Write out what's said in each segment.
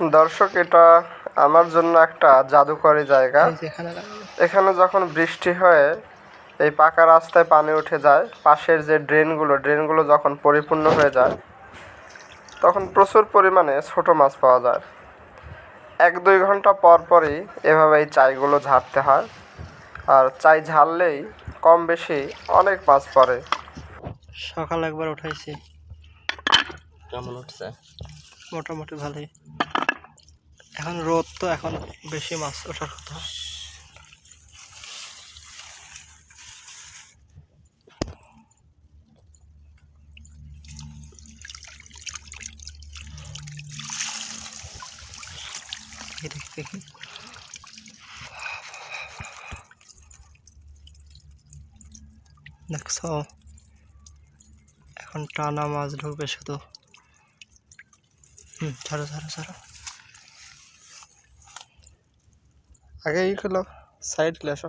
দর্শক এটা আমার জন্য একটা জাদুকরী জায়গা। এখানে এখানে যখন বৃষ্টি হয়ে এই পাকা রাস্তায় পানি উঠে যায়। পাশের যে ড্রেনগুলো ড্রেনগুলো যখন পরিপূর্ণ হয়ে যায় তখন প্রচুর পরিমাণে ছোট মাছ পাওয়া যায়। এক দুই ঘণ্টা পর পরই এভাবে এই চাইগুলো ঝাড়তে হয়। আর চাই ঝাড়লেই কম বেশি অনেক মাছ পড়ে। সকাল একবার উঠাইছি। কেমন উঠছে? মোটামুটি ভালোই। এখন রোদ তো এখন বেশি মাছ ওঠার কথা। দেখি দেখছ? এখন টানা মাছ ঢুকবে শুধু। হুম, ছাড়ো ছাড়ো ছাড়ো। আগে ই খেলো সাইড খেলে আসো।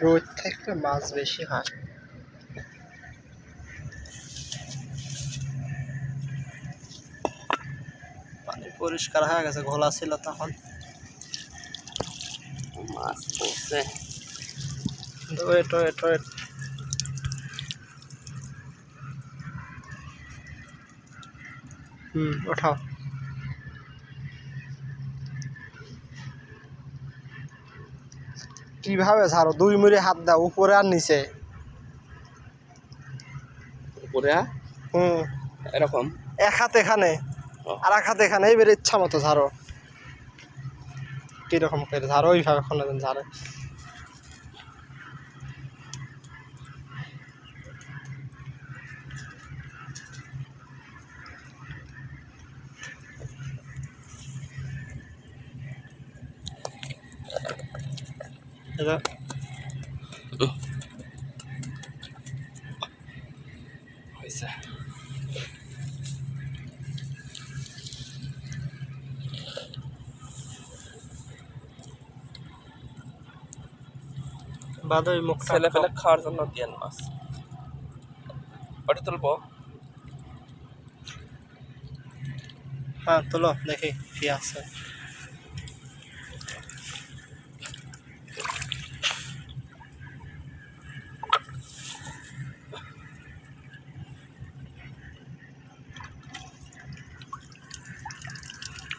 রোদ থাকলে মাছ বেশি হয়। পানি পরিষ্কার হয়ে গেছে ঘোলা ছিল তখন। মাছ পড়ছে। ওয়েট ওয়েট ওয়েট হুম ওঠাও। কীভাবে ছাড়ো? দুই মুড়ি হাত দাও উপরে আর নিচে। উপরে আ? হুম। এরকম? এক হাত এখানে আর এক হাত এখানে এইবার ইচ্ছা মতো ঝাড়ো কীরকম করে ঝাড়ো ওইভাবে কোনো দিন ঝাড়ে এটা হয়েছে। বাদ ওই মুখটা ছেলে পেলে খাওয়ার জন্য দিয়েন মাছ ওটা তুলবো? হ্যাঁ তোলো দেখি কি আছে।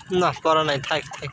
না পড়া নাই থাক থাক।